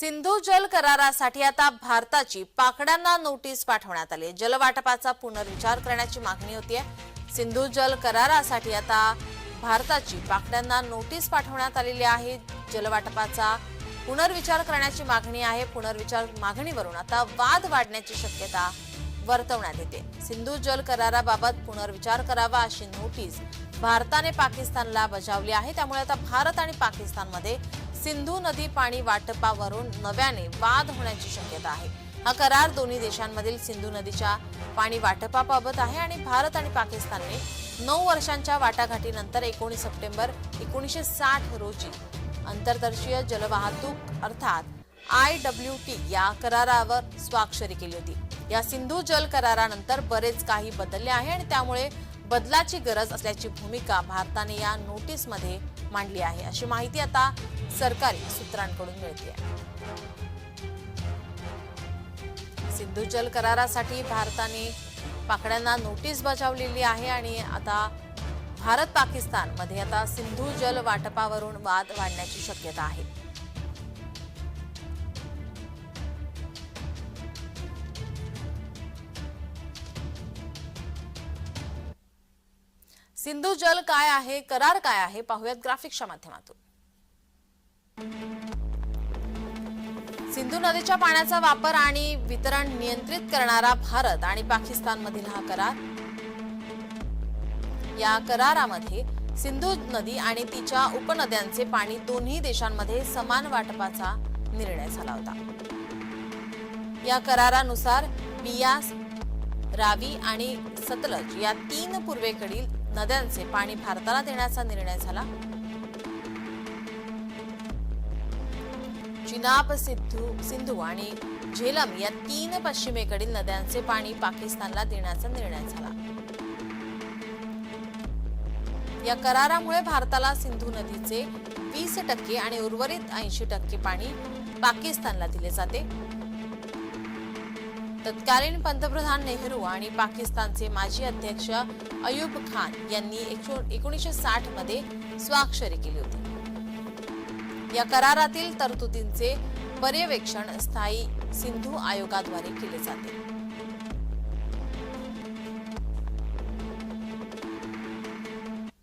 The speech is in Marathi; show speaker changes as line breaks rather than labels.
सिंधू जल करारासाठी आता भारताची पाकड्यांना नोटीस पाठवण्यात आली. आहे. जलवाटपाचा पुनर्विचार करण्याची मागणी होतीये सिंधू जल करारासाठी आता भारताची पाकड्यांना नोटीस पाठवण्यात आलेली आहे. जलवाटपाचा पुनर्विचार करण्याची मागणी आहे. पुनर्विचार मागणीवरून आता वाद वाढण्याची शक्यता वर्तवण्यात येते. सिंधू जल कराराबाबत पुनर्विचार करावा अशी नोटीस भारताने पाकिस्तानला बजावली आहे. त्यामुळे आता भारत आणि पाकिस्तानमध्ये सिंधू नदी पाणी वाटपावरून नव्याने वाद होण्याची शक्यता आहे. हा करार दोन्ही देशांमधील सिंधू नदीच्या पाणी वाटपाबाबत आहे आणि भारत आणि पाकिस्तानने नऊ वर्षांच्या वाटाघाटीनंतर एकोणीस सप्टेंबर एकोणीसशे साठ रोजी आंतरदर्शीय जलवाहतूक अर्थात आय डब्ल्यू टी या करारावर स्वाक्षरी केली होती. या सिंधू जल करारानंतर बरेच काही बदलले आहे आणि त्यामुळे बदलाची गरज असल्याची भूमिका भारताने या नोटीसमध्ये मांडली आहे. अशी माहिती आता सरकारी सूत्रांकडून मिळते. सिंधू जल करारासाठी भारताने पाकड्यांना नोटीस बजावलेली आहे आणि आता भारत पाकिस्तानमध्ये आता सिंधू जल वाटपावरून वाद वाढण्याची शक्यता आहे. सिंधू जल काय आहे करार काय आहे पाहूयात ग्राफिक्सच्या माध्यमातून. सिंधू नदीच्या पाण्याचा वापर आणि वितरण नियंत्रित करणारा भारत आणि पाकिस्तानमधील हा करार. या करारामध्ये सिंधू नदी आणि तिच्या उपनद्यांचे पाणी दोन्ही देशांमध्ये समान वाटपाचा निर्णय झाला होता. या करारानुसार बियास रावी आणि सतलज या तीन पूर्वेकडील नद्यांचे पाणी भारताला देण्याचा निर्णय झाला. चिनाब सिद्धू सिंधू आणि झेलम या तीन पश्चिमेकडील नद्यांचे पाणी पाकिस्तानला देण्याचा निर्णय झाला. या करारामुळे भारताला सिंधू नदीचे वीस टक्के आणि उर्वरित ऐंशी टक्के पाणी पाकिस्तानला दिले जाते. तत्कालीन पंतप्रधान नेहरू आणि पाकिस्तानचे माजी अध्यक्ष अयूब खान यांनी एकोणीसशे साठमध्ये स्वाक्षरी केली होती. या करारातील तरतुदींचे पर्यवेक्षण स्थायी सिंधू आयोगाद्वारे केले जाते.